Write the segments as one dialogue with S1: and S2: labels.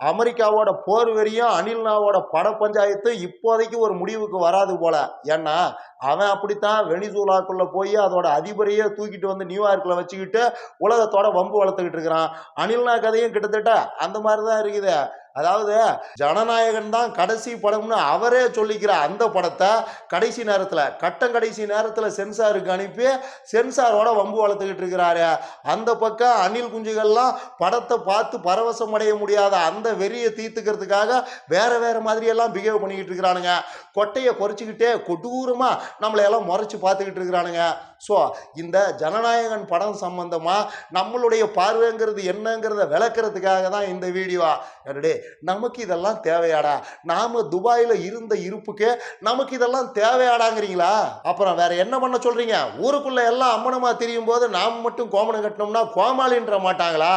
S1: அமெரிக்காவோட போர் வெறியும் அனில்னாவோட பட பஞ்சாயத்து இப்போதைக்கு ஒரு முடிவுக்கு வராது போல. ஏன்னா அவன் அப்படித்தான் வெனிசூலாக்குள்ள போய் அதோட அதிபரையே தூக்கிட்டு வந்து நியூயார்க்கில் வச்சுக்கிட்டு உலகத்தோட வம்பு வளர்த்துக்கிட்டு இருக்கிறான். அனில்னா கதையும் கிட்டத்தட்ட அந்த மாதிரி தான் இருக்குது. அதாவது ஜனநாயகன் தான் கடைசி படம்னு அவரே சொல்லிக்கிற அந்த படத்தை கடைசி நேரத்தில் கட்டம் கடைசி நேரத்தில் சென்சாருக்கு அனுப்பி சென்சாரோட வம்பு வளர்த்துக்கிட்டு இருக்கிறாரு. அந்த பக்கம் அணில் குஞ்சுகள்லாம் படத்தை பார்த்து பரவசம் அடைய முடியாத அந்த வெறியை தீர்த்துக்கிறதுக்காக வேற வேற மாதிரியெல்லாம் பிஹேவ் பண்ணிக்கிட்டு இருக்கிறானுங்க. கொட்டையை குறைச்சிக்கிட்டே கொடூரமாக நம்மளையெல்லாம் முறைச்சி பார்த்துக்கிட்டு இருக்கிறானுங்க. ஸோ இந்த ஜனநாயகன் படம் சம்பந்தமாக நம்மளுடைய பார்வைங்கிறது என்னங்கிறத விளக்குறதுக்காக தான் இந்த வீடியோ என்னடே நமக்கு இதெல்லாம் தேவையாடா? நாம துபாயில் இருந்த இருப்புக்கே நமக்கு இதெல்லாம் தேவையாடாங்கிறீங்களா? அப்புறம் வேற என்ன பண்ண சொல்றீங்க? ஊருக்குள்ள எல்லாம் அம்மனமா தெரியும் போது நாம் மட்டும் கோமணம் கட்டினோம்னா கோமாளின்ற மாட்டாங்களா?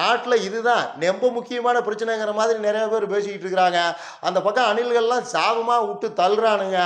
S1: நாட்டில் இதுதான் ரொம்ப முக்கியமான பிரச்சனைங்கிற மாதிரி நிறைய பேர் பேசிக்கிட்டு இருக்கிறாங்க. அந்த பக்கம் அணில்கள்லாம் சாபமாக விட்டு தள்ளுறானுங்க.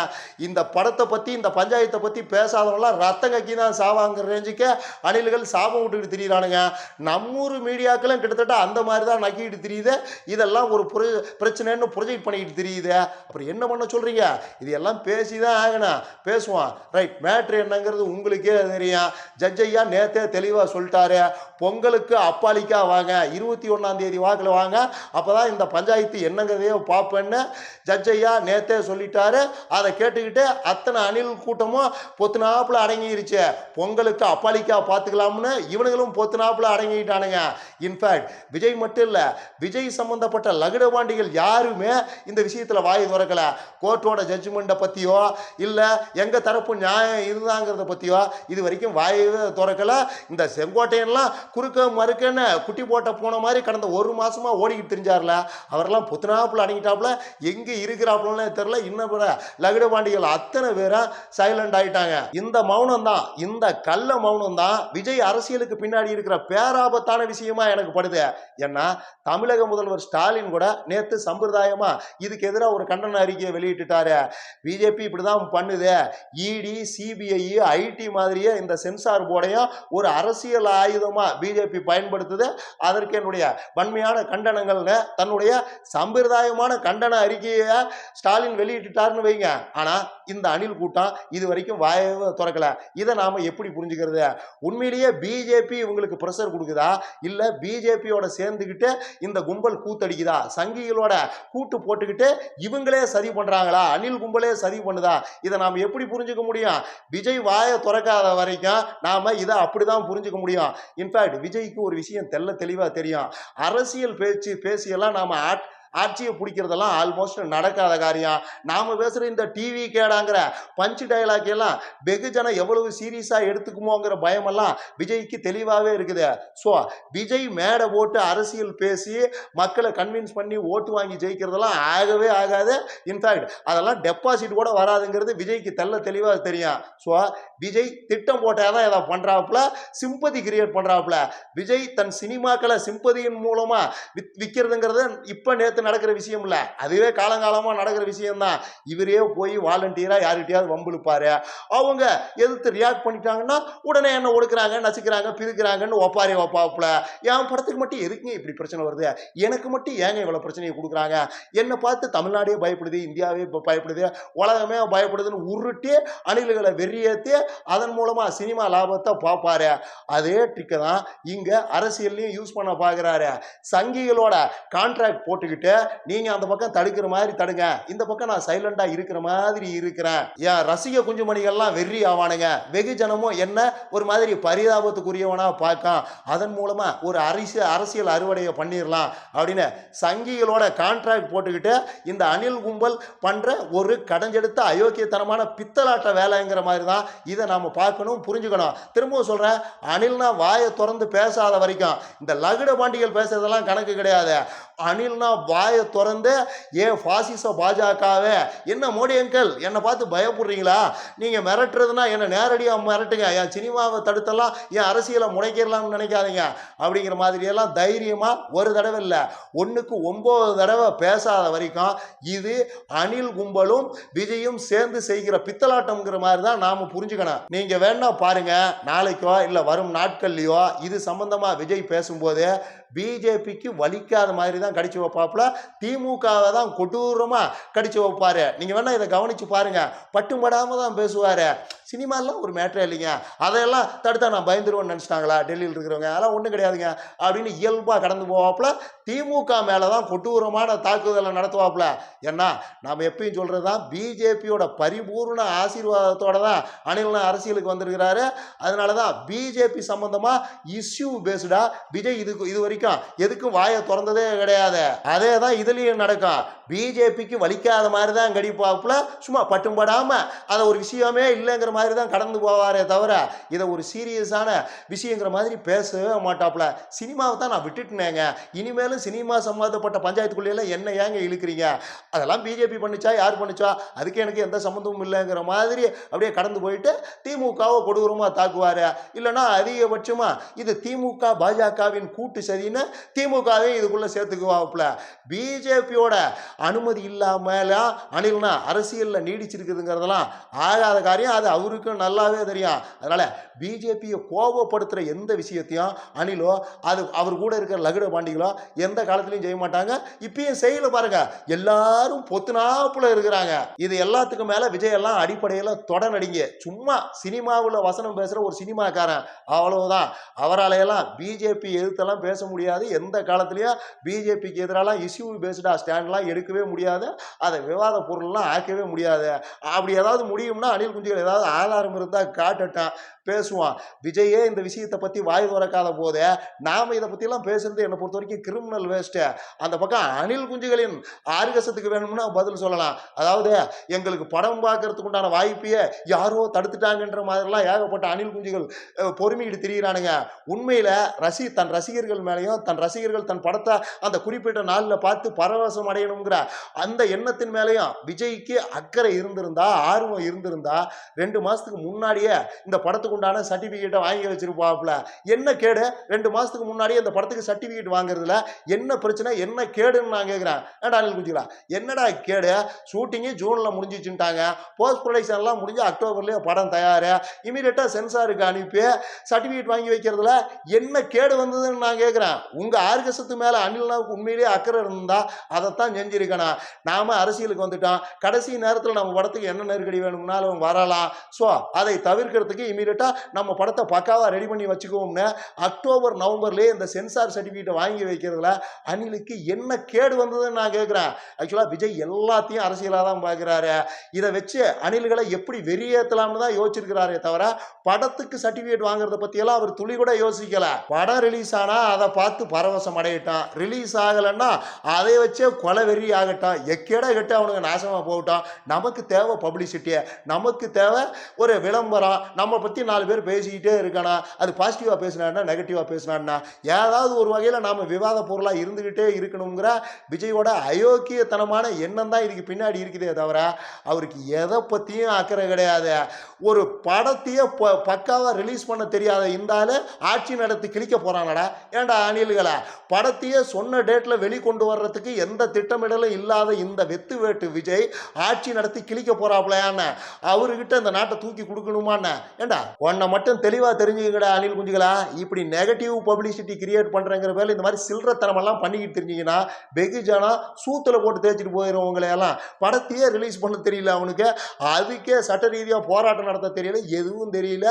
S1: இந்த படத்தை பற்றி இந்த பஞ்சாயத்தை பற்றி பேசாதவங்களாம் ரத்தம் கக்கி தான் சாவாங்கிற ரேஞ்சுக்கு அணில்கள் சாபம் விட்டுக்கிட்டு திரியிறானுங்க. நம்மூர் மீடியாக்களும் கிட்டத்தட்ட அந்த மாதிரி தான் நக்கிட்டு தெரியுது. இதெல்லாம் ஒரு புர பிரச்சனைன்னு ப்ரொஜெக்ட் பண்ணிக்கிட்டு தெரியுது. அப்புறம் என்ன பண்ண சொல்கிறீங்க இது எல்லாம் பேசி தான் ஆகணும். பேசுவான். ரைட் மேட்ரு என்னங்கிறது உங்களுக்கே தெரியும். ஜட்ஜையா நேற்றே நேத்தே தெளிவாக சொல்லிட்டாரு. பொங்கலுக்கு அப்பாலிக்கா வாங்க. இருபத்தி ஒன்றாம் தேதி வாக்கில் வாங்க. அப்போ தான் இந்த பஞ்சாயத்து என்னங்கிறதையோ பார்ப்பேன்னு ஜட்ஜையா நேற்றே நேத்தே சொல்லிட்டாரு. அதை கேட்டுக்கிட்டு அத்தனை அணில் கூட்டமும் பொத்துனாப்புல அடங்கிருச்சு. பொங்கலுக்கு அப்பாலிக்கா பார்த்துக்கலாம்னு இவனுங்களும் பொத்துனாப்புல அடங்கிட்டானுங்க. இன்ஃபேக்ட் விஜய் மட்டும் இல்லை விஜய் சம்பந்தப்பட்ட லகுடபாண்டிகள் யாருமே இந்த விஷயத்தில் வாய் திறக்கல. கோர்ட்டோட ஜட்ஜ்மெண்ட்டை பற்றியோ இல்லை எங்கள் தரப்பு நியாயம் இருந்தாங்கிறத பற்றியோ இது வரைக்கும் வாயவே திறக்கலை. இந்த செங்கோட்டையன்லாம் குறுக்க மறுக்கன்னு குட்டி போட்ட போன மாதிரி கடந்த ஒரு மாசமா ஓடிக்கிட்டு தெரிஞ்சார்ல. அவரெல்லாம் புத்தனாப்புல அடங்கிட்டாப்புல. எங்கே இருக்கிறாப்புலன்னே தெரில இன்னும் கூட பாண்டிகள் அத்தனை பேரும் சைலண்ட் ஆயிட்டாங்க. இந்த மௌனம் தான் இந்த கள்ள மௌனம் தான் விஜய் அரசியலுக்கு பின்னாடி இருக்கிற பேராபத்தான விஷயமா எனக்கு படுது. ஏன்னா தமிழக முதல்வர் ஸ்டாலின் கூட நேத்து சம்பிரதாயமா இதுக்கு எதிராக ஒரு கண்டன அறிக்கையை வெளியிட்டுட்டாரு. பிஜேபி இப்படிதான் பண்ணுது. இடி சிபிஐ ஐடி மாதிரியே இந்த சென்சார் சார்புடைய ஒரு அரசியல் ஆயுதமா பிஜேபி பயன்படுத்துது. அதற்கு என்னுடைய வன்மையான கண்டனங்கள்னு தன்னுடைய சம்பிரதாயமான கண்டன அறிக்கையை ஸ்டாலின் வெளியிட்டுட்டாருன்னு வைங்க. ஆனா இந்த அணில் கூட்டம் இது வரைக்கும் வாயவே திறக்கல. இதை நாம எப்படி புரிஞ்சுக்கிறது? உண்மையிலேயே பிஜேபி இவங்களுக்கு ப்ரெஷர் கொடுக்குதா? இல்லை பிஜேபியோட சேர்ந்துக்கிட்டு இந்த கும்பல் கூத்தடிக்குதா? சங்கிகளோட கூட்டு போட்டுக்கிட்டு இவங்களே சதி பண்றாங்களா? அணில் கும்பலே சதி பண்ணுதா? இதை நாம் எப்படி புரிஞ்சுக்க முடியும்? விஜய் வாயை திறக்காத வரைக்கும் நாம இதை அப்படிதான் புரிஞ்சுக்க முடியும். இன்ஃபேக்ட் விஜய்க்கு ஒரு விஷயம் தெல்ல தெளிவா தெரியும். அரசியல் பேச்சு பேசியெல்லாம் நாம ஆட் ஆட்சியை பிடிக்கிறதெல்லாம் ஆல்மோஸ்ட் நடக்காத காரியம். நாம் பேசுகிற இந்த டிவி கேடாங்கிற பஞ்சு டைலாக் எல்லாம் வெகுஜன எவ்வளவு சீரியஸாக எடுத்துக்குமோங்கிற பயமெல்லாம் விஜய்க்கு தெளிவாகவே இருக்குது. ஸோ விஜய் மேடை போட்டு அரசியல் பேசி மக்களை கன்வின்ஸ் பண்ணி ஓட்டு வாங்கி ஜெயிக்கிறதெல்லாம் ஆகவே ஆகாது. இன்ஃபேக்ட் அதெல்லாம் டெபாசிட் கூட வராதுங்கிறது விஜய்க்கு தெல்ல தெளிவாக தெரியும். ஸோ விஜய் திட்டம் போட்டால் தான் இதை பண்ணுறாப்புல சிம்பதி கிரியேட் பண்ணுறாப்புல விஜய் தன் சினிமாக்களை சிம்பதியின் மூலமாக வித் விற்கிறதுங்கிறது இப்போ நேற்று நடக்கிற விஷயம் இல்லை அதுவே காலங்காலமாக நடக்கிற விஷயம்தான். இவரே போய் வாலண்டியராக யாருகிட்டயாவது வம்பிழுப்பாரு அவங்க எதிர்த்து ரியாக்ட் பண்ணிட்டாங்கன்னா உடனே என்ன ஒடுக்குறாங்க நசுக்கிறாங்க பிரிக்கிறாங்கன்னு ஒப்பாரி ஒப்பாப்புல. என் படத்துக்கு மட்டும் எதுக்குங்க இப்படி பிரச்சனை வருது? எனக்கு மட்டும் ஏங்க இவ்வளோ பிரச்சனையை கொடுக்குறாங்க? என்னை பார்த்து தமிழ்நாடே பயப்படுது இந்தியாவே இப்போ பயப்படுது உலகமே பயப்படுதுன்னு உருட்டி அணில்களை வெறியேற்றி அதன் மூலமாக சினிமா லாபத்தை பார்ப்பாரு அதே ட்ரிக்கை தான் இங்கே அரசியல்லையும் யூஸ் பண்ண பார்க்குறாரு சங்கிகளோட கான்ட்ராக்ட் போட்டுக்கிட்டு நீங்கள் அந்த பக்கம் தடுக்கிற மாதிரி தடுங்க. இந்த பக்கம் நான் சைலண்டாக இருக்கிற மாதிரி இருக்கிறேன். என் ரசிக குஞ்சுமணிகள்லாம் வெறி ஆவானுங்க. வெகுஜனமும் என்ன ஒரு மாதிரி பரிதாபத்துக்குரியவனாக பார்க்கான். அதன் மூலமாக ஒரு அரசியல் அரசியல் அறுவடையை பண்ணிடலாம் அப்படின்னு சங்கிகளோட கான்ட்ராக்ட் போட்டுக்கிட்டு இந்த அணில் கும்பல் பண்ணுற ஒரு கடைஞ்செடுத்த அயோக்கியத்தனமான பித்தலாட்ட வேலைங்கிற மாதிரி தான் இதை நாம் பார்க்கணும் புரிஞ்சுக்கணும். திரும்பவும் சொல்கிறேன் அணில்னா வாயை திறந்து பேசாத வரைக்கும். இந்த லகுட பாண்டிகள் பேசுறதெல்லாம் கணக்கு கிடையாது. அனில்னா வாயை திறந்து ஏன் பாசிச பாஜகவே? என்ன மோடி அங்கிள் என்னை பார்த்து பயப்படுறீங்களா? நீங்கள் மிரட்டுறதுனா என்னை நேரடியாக மிரட்டுங்க. என் சினிமாவை தடுத்தலாம் என் அரசியலை முனைக்கிடலாம்னு நினைக்காதீங்க. அப்படிங்கிற மாதிரியெல்லாம் தைரியமாக ஒரு தடவை இல்லை ஒன்றுக்கு ஒம்பது தடவை பேசாத வரைக்கும் இது அணில் கும்பலும் விஜயும் சேர்ந்து செய்கிற பித்தலாட்டம்ங்கிற மாதிரி தான் நாம் புரிஞ்சுக்கணும். நீங்கள் வேணா பாருங்க நாளைக்கோ இல்லை வரும் நாட்கள்லையோ இது சம்மந்தமாக விஜய் பேசும்போது பிஜேபிக்கு வலிக்காத மாதிரி தான் தான் கடிச்சு வைப்பாப்புல. திமுகவை தான் கொடூரமாக கடிச்சு வைப்பாரு. நீங்க வேணா இதை கவனிச்சு பாருங்க. பட்டுப்படாமல் தான் பேசுவாரு. சினிமாலாம் ஒரு மேட்டரே இல்லைங்க. அதையெல்லாம் தடுத்தா நான் பயந்துருவோன்னு நினச்சிட்டாங்களா? டெல்லியில் இருக்கிறவங்க. அதெல்லாம் ஒன்றும் கிடையாதுங்க. அப்படின்னு இயல்பாக கடந்து போவாப்புல. திமுக மேலே தான் கொடூரமான தாக்குதலை நடத்துவாப்புல. ஏன்னா நாம் எப்பயும் சொல்கிறது தான் பிஜேபியோட பரிபூர்ண ஆசீர்வாதத்தோட தான் அணில் அரசியலுக்கு வந்திருக்கிறாரு. அதனால தான் பிஜேபி சம்பந்தமாக இஷ்யூ பேஸ்டாக விஜய் இதுக்கு இது வரைக்கும் எதுக்கும் வாயை திறந்ததே கிடையாது. அதே தான் இதுலேயும் நடக்கும். பிஜேபிக்கு வலிக்காத மாதிரி தான் கடிப்பாப்புல. சும்மா பட்டும்படாமல் அதை ஒரு விஷயமே இல்லைங்கிற மாதிரி தான் கடந்து போவாரே தவிர இதை ஒரு சீரியஸான விஷயங்கிற மாதிரி பேசவே மாட்டாப்புல சினிமாவை தான் நான் விட்டுட்டுனேங்க. இனிமேலும் சினிமா சம்மந்தப்பட்ட பஞ்சாயத்துக்குள்ளேயெல்லாம் என்ன ஏங்க இழுக்கிறீங்க? அதெல்லாம் பிஜேபி பண்ணிச்சா யார் பண்ணுச்சா? அதுக்கு எனக்கு எந்த சம்மந்தமும் இல்லைங்கிற மாதிரி அப்படியே கடந்து போயிட்டு திமுகவை கொடூரமாக தாக்குவார். இல்லைன்னா அதிகபட்சமாக இது திமுக பாஜகவின் கூட்டு சதின்னு திமுகவே இதுக்குள்ளே சேர்த்துக்குவாப்புல. பிஜேபியோட அனுமதி இல்லாமலாம் அணில்னா அரசியலில் நீடிச்சிருக்குதுங்கிறதெல்லாம் ஆகாத காரியம். அது அவருக்கும் நல்லாவே தெரியும். அதனால் பிஜேபியை கோபப்படுத்துகிற எந்த விஷயத்தையும் அணிலோ அது அவர் கூட இருக்கிற லகுட பாண்டிகளோ எந்த காலத்துலையும் செய்ய மாட்டாங்க. இப்பயும் செய்யல பாருங்க. எல்லாரும் பொத்துனாப்புல இருக்கிறாங்க. இது எல்லாத்துக்கும் மேலே விஜய் எல்லாம் அடிப்படையில் தொடனடிங்க சும்மா சினிமாவில் வசனம் பேசுகிற ஒரு சினிமாக்காரன். அவ்வளவுதான். அவராலையெல்லாம் பிஜேபி எதிர்த்தெல்லாம் பேச முடியாது. எந்த காலத்துலையும் பிஜேபிக்கு எதிராலாம் இஷ்யூ பேஸ்டாக ஸ்டாண்ட்லாம் எடுக்கவே முடியாது. அதை விவாத பொருள்லாம் ஆக்கவே முடியாது. அப்படி ஏதாவது முடியும்னா அனில் குஞ்சுகள் ஏதாவது ஆதாரம் இருந்தால் காட்டட்டான். பேசுவான். விஜயே இந்த விஷயத்தை பற்றி வாய் திறக்காத போதே நாம் இதை பற்றிலாம் பேசுறது என்னை பொறுத்த வரைக்கும் கிரிமினல் வேஸ்ட்டு அந்த பக்கம் அனில் குஞ்சுகளின் ஆர்கசத்துக்கு வேணும்னா பதில் சொல்லலாம். அதாவது எங்களுக்கு படம் பார்க்கறதுக்கு உண்டான வாய்ப்பையே யாரோ தடுத்துட்டாங்கன்ற மாதிரிலாம் ஏகப்பட்ட அணில் குஞ்சுகள் பொறுமையிட்டு திரியிறானுங்க. உண்மையில் ரசி தன் ரசிகர்கள் மேலேயும் தன் ரசிகர்கள் தன் படத்தை அந்த குறிப்பிட்ட நாளில் பார்த்து பரவசம் அடையணுங்கிற அந்த எண்ணத்தின் மேலேயும் விஜய்க்கு அக்கறை இருந்திருந்தா ஆர்வம் இருந்திருந்தா ரெண்டு மாதத்துக்கு முன்னாடியே இந்த படத்துக்கு உண்டான சர்டிஃபிகேட்டை வாங்கி வச்சிருப்பாப்புல. என்ன கேடு? ரெண்டு மாதத்துக்கு முன்னாடியே அந்த படத்துக்கு சர்டிஃபிகேட் வாங்குறதுல என்ன பிரச்சனை? என்ன கேடுன்னு நான் கேட்குறேன் ஏன்டா அனில் குஞ்சுகளா? என்னடா கேடு? ஷூட்டிங்கு ஜூனில் முடிஞ்சிச்சுட்டாங்க போஸ்ட் ப்ரொடக்ஷன்லாம் முடிஞ்சு அக்டோபர்லேயே படம் தயார். இமீடியட்டாக சென்சாருக்கு அனுப்பி சர்டிஃபிகேட் வாங்கி வைக்கிறதுல என்ன கேடு வந்ததுன்னு நான் கேட்குறேன் உங்கள் ஆர்கசத்து மேலே அனில்னாவுக்கு உண்மையிலேயே அக்கறை இருந்தால் அதைத்தான் செஞ்சிருக்கணும். நாம் அரசியலுக்கு வந்துட்டோம். கடைசி நேரத்தில் நம்ம படத்துக்கு என்ன நெருக்கடி வேணும்னாலும் வரலாம். ஸோ அதை தவிர்க்கிறதுக்கு இமீடியட்டாக நம்ம படத்தை பக்காவாக ரெடி பண்ணி வச்சுக்குவோம்னு அக்டோபர் நவம்பர்லேயே இந்த சென்சார் சர்டிஃபிகேட்டை வாங்கி வைக்கிறதுல அனிலுக்கு என்ன கேடு வந்ததுன்னு நான் கேட்குறேன். ஆக்சுவலாக விஜய் எல்லாத்தையும் அரசியலாக தான் பார்க்குறாரு. இதை வச்சு அணில்களை எப்படி வெறியேற்றலாம்னு தான் யோசிச்சிருக்கிறாரே தவிர படத்துக்கு சர்டிஃபிகேட் வாங்குறத பற்றியெல்லாம் அவர் துளி கூட யோசிக்கல. படம் ரிலீஸ் ஆனால் அதை பார்த்து பரவசம் அடையட்டான். ரிலீஸ் ஆகலைன்னா அதை வச்சே கொலை வெறி ஆகட்டும். எக்கேடா கெட்டு அவனுக்கு நாசமாக போகட்டும். நமக்கு தேவை பப்ளிசிட்டியை நமக்கு தேவை ஒரு விளம்பரம். நம்ம பற்றி நாலு பேர் பேசிக்கிட்டே இருக்கானா? அது பாசிட்டிவாக பேசினான்னா நெகட்டிவாக பேசினான்னா? ஏதாவது ஒரு வகையில் நாம் விவாத பொருளாக இருந்துக்கிட்டே இருக்கணுங்கிற விஜயோட அயோக்கியத்தனமான எண்ணம் தான் இதுக்கு பின்னாடி இருக்குதே தவிர அவருக்கு எதை பற்றியும் அக்கறை கிடையாது. ஒரு படத்தையே ப பக்காவாக ரிலீஸ் பண்ண தெரியாத இந்த ஆட்சி நடத்தி கிழிக்க போகிறானடா ஏண்டா அணில்களை? படத்தையே சொன்ன டேட்டில் வெளிக்கொண்டு வர்றதுக்கு எந்த திட்டமிடலும் இல்லாத இந்த வெத்து வேட்டு விஜய் ஆட்சி நடத்தி கிழிக்க போகிறாப்புலையான்னு அவர்கிட்ட இந்த நாட்டை தூக்கி கொடுக்கணுமான்னு. ஏண்டா உன்னை மட்டும் தெளிவாக தெரிஞ்சுக்கடா அனில் குஞ்சுகளா? இப்படி நெகட்டிவ் பப்ளிசிட்டி கிரியேட் பண்ணுறங்கிற பேரில் இந்த மாதிரி சில்லறத்தனமெல்லாம் பண்ணிக்கிட்டு தெரிஞ்சிங்கன்னா வெகுஜனா சூத்தில் போட்டு தேய்ச்சிட்டு போயிடும் உங்களையெல்லாம் படத்தையே ரிலீஸ் பண்ண தெரியல அவனுக்கு. அதுக்கே சட்ட ரீதியாக போராட்டம் நடத்த தெரியல எதுவும் தெரியல.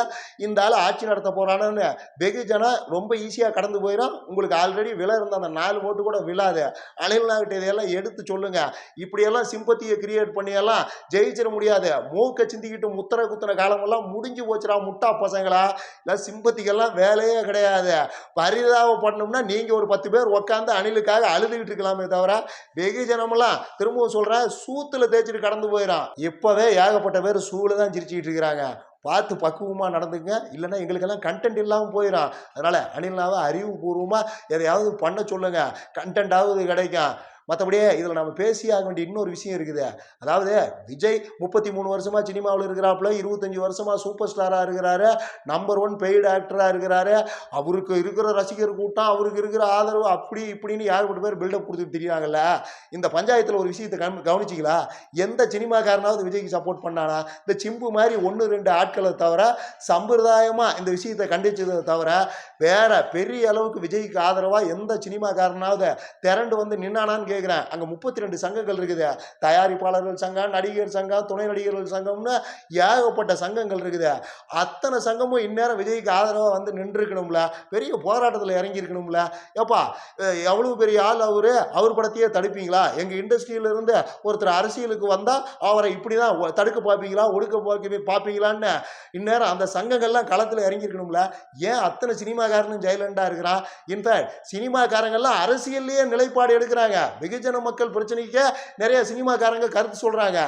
S1: இந்த ஆள் ஆட்சி நடத்த போகிறானு வெகுஜனா ரொம்ப ஈஸியாக கடந்து போயிடும் உங்களுக்கு ஆல்ரெடி விலை இருந்த அந்த நாலு ஓட்டு கூட விழாது. அணில்னாகிட்ட இதையெல்லாம் எடுத்து சொல்லுங்கள் இப்படியெல்லாம் சிம்பத்தியை கிரியேட் பண்ணியெல்லாம் ஜெயிச்சிட முடியாது. மூக்க சிந்திக்கிட்டு முத்திர குத்துன காலமெல்லாம் முடிஞ்சு போச்சுடா முட்டா பசங்களா? இல்லை சிம்பத்திக்கெல்லாம் வேலையே கிடையாது. பரிதாபப்படணும்னா நீங்கள் ஒரு பத்து பேர் உட்காந்து அணிலுக்காக அழுதுகிட்டு இருக்கலாமே தவிர வெகுஜனமெல்லாம் திரும்பவும் சொல்கிறேன் சூத்தில் தேய்ச்சிட்டு கடந்து போயிடும் இப்போவே ஏகப்பட்ட பேர் சூவில் தான் சிரிச்சுக்கிட்டு இருக்கிறாங்க. பார்த்து பக்குவமாக நடந்துங்க இல்லைன்னா எங்களுக்கெல்லாம் கண்டென்ட் இல்லாமல் போயிடும் அதனால் அணிலாவை அறிவுபூர்வமாக எதையாவது பண்ண சொல்லுங்கள் கண்டென்ட்டாவது கிடைக்கும். மற்றபடியே இதில் நம்ம பேசியாக வேண்டிய இன்னொரு விஷயம் இருக்குது. அதாவது விஜய் முப்பத்தி மூணு வருஷமா சினிமாவில் இருக்கிறாப்புல இருபத்தஞ்சி வருஷமா சூப்பர் ஸ்டாராக இருக்கிறாரு நம்பர் ஒன் பெய்டு ஆக்டராக இருக்கிறாரு. அவருக்கு இருக்கிற ரசிகர் கூட்டம் அவருக்கு இருக்கிற ஆதரவு அப்படி இப்படின்னு ஏகப்பட்ட பேர் பில்டப் கொடுத்துட்டு தெரியாங்கல்ல இந்த பஞ்சாயத்தில் ஒரு விஷயத்தை கவனி கவனிச்சிங்களா? எந்த சினிமாக்காரனாவது விஜய்க்கு சப்போர்ட் பண்ணானா? இந்த சிம்பு மாதிரி ஒன்று ரெண்டு ஆட்களை தவிர சம்பிரதாயமாக இந்த விஷயத்தை கண்டிச்சதை தவிர வேற பெரிய அளவுக்கு விஜய்க்கு ஆதரவாக எந்த சினிமாக்காரனாவது திரண்டு வந்து நின்னானான்னு கேட்குறேன் அங்கே முப்பத்தி ரெண்டு சங்கங்கள் இருக்குது. தயாரிப்பாளர்கள் சங்கம் நடிகர் சங்கம் துணை நடிகர்கள் சங்கம்னு ஏகப்பட்ட சங்கங்கள் இருக்குது. அத்தனை சங்கமும் இந்நேரம் விஜய்க்கு ஆதரவாக வந்து நின்றுருக்கணும்ல? பெரிய போராட்டத்தில் இறங்கியிருக்கணும்ல? ஏப்பா எவ்வளோ எவ்வளவு பெரிய ஆள் அவரு? அவர் படத்தையே தடுப்பீங்களா? எங்கள் இண்டஸ்ட்ரியிலிருந்து ஒருத்தர் அரசியலுக்கு வந்தால் அவரை இப்படி தான் தடுக்க பார்ப்பீங்களா? ஒடுக்க பார்க்க பார்ப்பீங்களான்னு இந்நேரம் அந்த சங்கங்கள்லாம் களத்தில் இறங்கியிருக்கணும்ல? ஏன் அத்தனை சினிமாக்காரனும் ஜெயலலிதா இருக்கிறான் இன்ஃபேக்ட் சினிமாக்காரங்கள்லாம் அரசியல்லையே நிலைப்பாடு எடுக்கிறாங்க. வெகுஜன மக்கள் பிரச்சனைக்கு நிறைய சினிமாக்காரங்க கருத்து சொல்கிறாங்க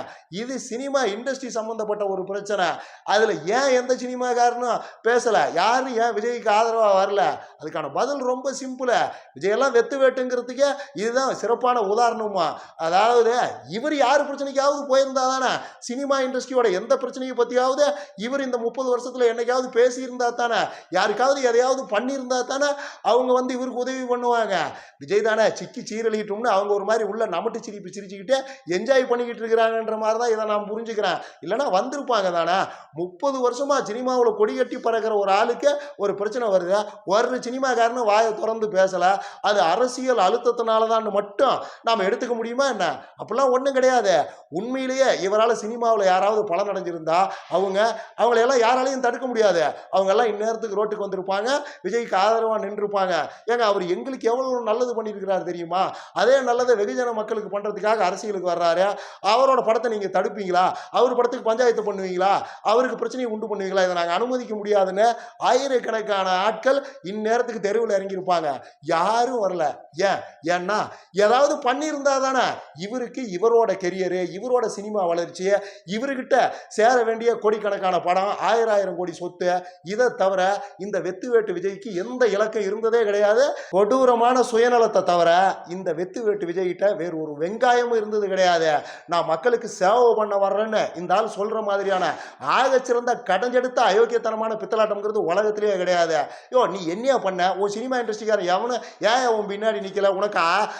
S1: இது சினிமா இண்டஸ்ட்ரி சம்மந்தப்பட்ட ஒரு பிரச்சனை. அதில் ஏன் எந்த சினிமாக்காரனும் பேசலை? யாரும் ஏன் விஜய்க்கு ஆதரவாக வரல? அதுக்கான பதில் ரொம்ப சிம்பிளு விஜயெல்லாம் வெத்து வேட்டுங்கிறதுக்கே இதுதான் சிறப்பான உதாரணமா. அதாவது இவர் யார் பிரச்சனைக்காவது போயிருந்தா தானே சினிமா இண்டஸ்ட்ரியோட எந்த பிரச்சனையை பற்றியாவது இவர் இந்த முப்பது வருஷத்தில் என்னைக்காவது பேசியிருந்தா தானே? யாருக்காவது எதையாவது பண்ணியிருந்தா தானே? அவங்க வந்து இவருக்கு உதவி பண்ணுவாங்க. விஜய் தானே சிக்கி சீரழிட்டோம்னு அவங்க ஒரு மாதிரி உள்ள நமட்டு சிரிப்பு சிரிச்சுக்கிட்டு என்ஜாய் பண்ணிக்கிட்டு இருக்கிறாங்கன்ற மாதிரி தான் இதை நான் புரிஞ்சுக்கிறேன். இல்லைன்னா வந்திருப்பாங்க தானே? முப்பது வருஷமா சினிமாவில் கொடி கட்டி பறக்கிற ஒரு ஆளுக்கு ஒரு பிரச்சனை வருது. ஒரு சினிமாக்காரனும் வாயை திறந்து பேசலை. அது அரசியல் அழுத்தத்தினால தான் மட்டும் நாம் எடுத்துக்க முடியுமா என்ன? அப்படிலாம் ஒன்றும் கிடையாது. உண்மையிலேயே இவரால் சினிமாவில் யாராவது பலன் அடைஞ்சிருந்தா அவங்க அவங்களையெல்லாம் யாராலையும் தடுக்க முடியாது. அவங்கெல்லாம் இந்நேரத்துக்கு ரோட்டுக்கு வந்திருப்பாங்க. விஜய்க்கு ஆதரவாக நின்றுருப்பாங்க. ஏங்க அவர் எங்களுக்கு எவ்வளோ நல்லது பண்ணியிருக்கிறார் தெரியுமா? அதே நல்ல நல்லதை வெகுஜன மக்களுக்கு பண்ணுறதுக்காக அரசியலுக்கு வர்றாரு. அவரோட படத்தை நீங்கள் தடுப்பீங்களா? அவர் படத்துக்கு பஞ்சாயத்து பண்ணுவீங்களா? அவருக்கு பிரச்சனையை உண்டு பண்ணுவீங்களா? இதை நாங்கள் அனுமதிக்க முடியாதுன்னு ஆயிரக்கணக்கான ஆட்கள் இந்நேரத்துக்கு தெருவில் இறங்கியிருப்பாங்க. யாரும் வரல. ஏன்? ஏன்னா ஏதாவது பண்ணியிருந்தா தானே இவருக்கு இவரோட கெரியரு இவரோட சினிமா வளர்ச்சி இவர்கிட்ட சேர வேண்டிய கோடிக்கணக்கான படம் ஆயிரம் ஆயிரம் கோடி சொத்து இதை தவிர இந்த வெத்து வேட்டு விஜய்க்கு எந்த இலக்கம் இருந்ததே கிடையாது. கொடூரமான சுயநலத்தை தவிர இந்த வெத்து வேட்டு விஜய்கிட்ட வேறு ஒரு வெங்காயமும் இருந்தது கிடையாது. நான் மக்களுக்கு சேவை பண்ண வர்றேன்னு இந்த ஆள் சொல்கிற மாதிரியான ஆகச்சிறந்த கடைஞ்செடுத்த அயோக்கியத்தனமான பித்தலாட்டம்ங்கிறது உலகத்திலேயே கிடையாது. யோ நீ என்னையா பண்ண? உன் சினிமா இண்டஸ்ட்ரிக்கார எவனு? ஏன் உன் பின்னாடி நிற்கல உனக்கு ஆ-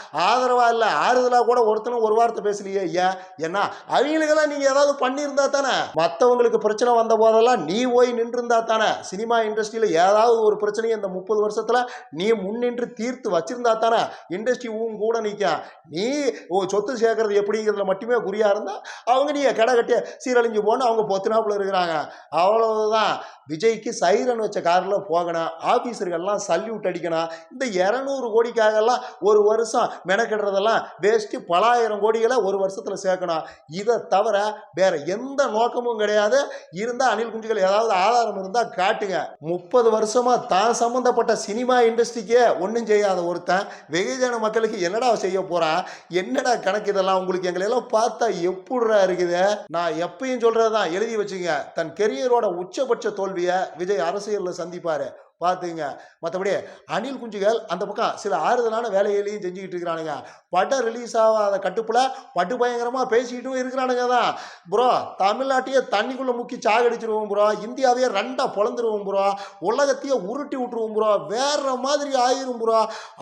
S1: இல்லை ஆறுதலாக கூட ஒருத்தனும் ஒரு வார்த்தை பேசலையே ஏன்? ஏன்னா அவங்களுக்கெல்லாம் நீங்கள் ஏதாவது பண்ணியிருந்தா தானே? மற்றவங்களுக்கு பிரச்சனை வந்த போதெல்லாம் நீ போய் நின்றுருந்தா தானே? சினிமா இண்டஸ்ட்ரியில் ஏதாவது ஒரு பிரச்சனையை இந்த முப்பது வருஷத்தில் நீ முன்னின்று தீர்த்து வச்சிருந்தா தானே? இண்டஸ்ட்ரி உன் கூட சரியா நீ சொத்து சேர்க்கறது எப்படிங்கிறதுல மட்டுமே குறியாக இருந்தால் அவங்க நீ கடை கட்டி சீரழிஞ்சு போன்னு அவங்க பொத்துனாப்புல இருக்கிறாங்க. அவ்வளவுதான். விஜய்க்கு சைரன் வச்ச காரில் போகணும் ஆஃபீஸர்கள்லாம் சல்யூட் அடிக்கணும் இந்த இரநூறு கோடிக்காகலாம் ஒரு வருஷம் மெனக்கிடுறதெல்லாம் வேஸ்ட்டு பலாயிரம் கோடிகளை ஒரு வருஷத்தில் சேர்க்கணும் இதை தவிர வேற எந்த நோக்கமும் கிடையாது. இருந்தால் அனில் குஞ்சுகள் ஏதாவது ஆதாரம் இருந்தால் காட்டுங்க. முப்பது வருஷமாக தான் சம்மந்தப்பட்ட சினிமா இண்டஸ்ட்ரிக்கே ஒன்றும் செய்யாத ஒருத்தன் வெகுஜன மக்களுக்கு என்னடா செய்ய போகிறான் என்னடா கணக்கு இதெல்லாம்? உங்களுக்கு எங்களை எல்லாம் பார்த்தா எப்படிடா இருக்குது? நான் எப்பயும் சொல்கிறது தான் எழுதி வச்சுங்க. தன் கெரியரோட உச்சபட்ச தோல்வி விஜய் அரசியலில் சந்திப்பார். பார்த்துங்க மற்றபடி அனில் குஞ்சுகள் அந்த பக்கம் சில ஆறுதலான வேலைகளையும் செஞ்சுக்கிட்டு இருக்கிறானுங்க. படம் ரிலீஸ் ஆகாத கட்டுப்புல பட்டு பயங்கரமாக பேசிக்கிட்டும் இருக்கிறானுங்க தான். ப்ரோ தமிழ்நாட்டையே தண்ணிக்குள்ளே முக்கி சாகடிச்சிருவோம் ப்ரோ இந்தியாவையே ரெண்டாக பொழந்துருவோம் ப்ரோ உலகத்தையே உருட்டி விட்டுருவோம் ப்ரோ வேற மாதிரி ஆயிரும் ப்ரோ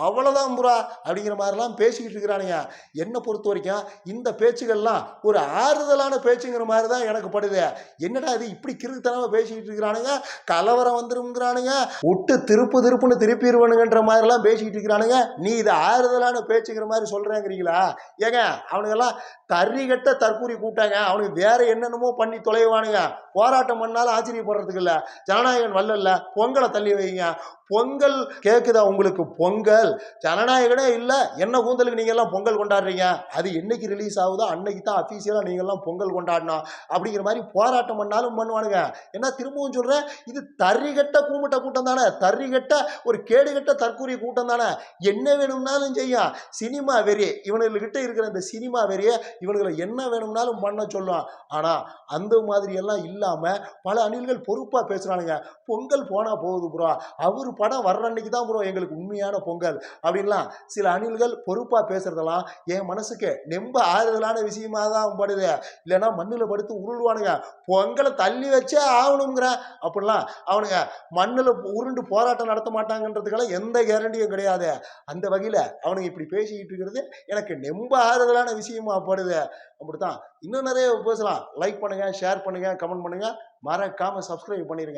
S1: அவ்வளோதான் ப்ரோ அப்படிங்கிற மாதிரிலாம் பேசிக்கிட்டு இருக்கிறானுங்க. என்னை பொறுத்த வரைக்கும் இந்த பேச்சுகள்லாம் ஒரு ஆறுதலான பேச்சுங்கிற மாதிரி தான் எனக்கு படுது. என்னடா இது இப்படி கிறுக்குத்தனமாக பேசிக்கிட்டு இருக்கிறானுங்க? கலவரம் வந்துருங்கிறானுங்க. விட்டு திருப்பு திருப்புன்னு திருப்பிடுவானுங்கன்ற மாதிரிலாம் பேசிக்கிட்டு இருக்கிறானுங்க. நீ இது ஆறுதலான பேச்சுங்கிற மாதிரி சொல்கிறேங்கிறீங்களா ஏங்க அவனுங்கெல்லாம் தறிகட்ட தற்கூரி கூட்டாங்க அவனுக்கு வேற என்னென்னமோ பண்ணி தொலைவானுங்க. போராட்டம் பண்ணாலும் ஆச்சரியப்படுறதுக்கு இல்லை. ஜனநாயகன் வல்லல்ல. பொங்கலை தள்ளி வைங்க. பொங்கல் கேட்குதா உங்களுக்கு? பொங்கல். ஜனநாயகனே இல்லை. என்ன கூந்தலுக்கு நீங்கள்லாம் பொங்கல் கொண்டாடுறீங்க? அது என்னைக்கு ரிலீஸ் ஆகுதோ அன்னைக்கு தான் அஃபீஷியலாக நீங்கள்லாம் பொங்கல் கொண்டாடணும். அப்படிங்கிற மாதிரி போராட்டம் பண்ணாலும் பண்ணுவானுங்க. என்ன திரும்பவும் சொல்கிறேன் இது தறிகட்ட கூமிட்ட கூட்டம் தானே. தறிகட்ட ஒரு கேடுகட்ட தற்கூரிய கூட்டம் தானே. என்ன வேணும்னாலும் செய்யும் சினிமா வெறி இவனுங்கள்கிட்ட இருக்கிற இந்த சினிமா வெறியை இவனுங்களை என்ன வேணும்னாலும் பண்ண சொல்லுவான். ஆனால் அந்த மாதிரி எல்லாம் இல்லாமல் பல அணில்கள் பொறுப்பாக பேசுகிறானுங்க பொங்கல் போனால் போகுது ப்ரோ. அவர் படம் வர்ற அன்னைக்கு தான் ப்ரோ எங்களுக்கு உண்மையான பொங்கல். அப்படின்லாம் சில அணில்கள் பொறுப்பாக பேசுறதெல்லாம் என் மனசுக்கு ரொம்ப ஆறுதலான விஷயமா தான் படுது. இல்லைன்னா மண்ணில் படுத்து உருள்வானுங்க. பொங்கலை தள்ளி வச்சே ஆகணுங்கிறேன் அப்படிலாம் அவனுங்க மண்ணில் உருண்டு போராட்டம் நடத்த மாட்டாங்கன்றதுக்கெல்லாம் எந்த கேரண்டியும் கிடையாது. அந்த வகையில் அவனுங்க இப்படி பேசிக்கிட்டு இருக்கிறது எனக்கு ரொம்ப ஆறுதலான விஷயமா படுது. அப்படித்தான். இன்னும் நிறைய பேசலாம். லைக் பண்ணுங்க ஷேர் பண்ணுங்க கமெண்ட் பண்ணுங்க. மறக்காம சப்ஸ்கிரைப் பண்ணிடுங்க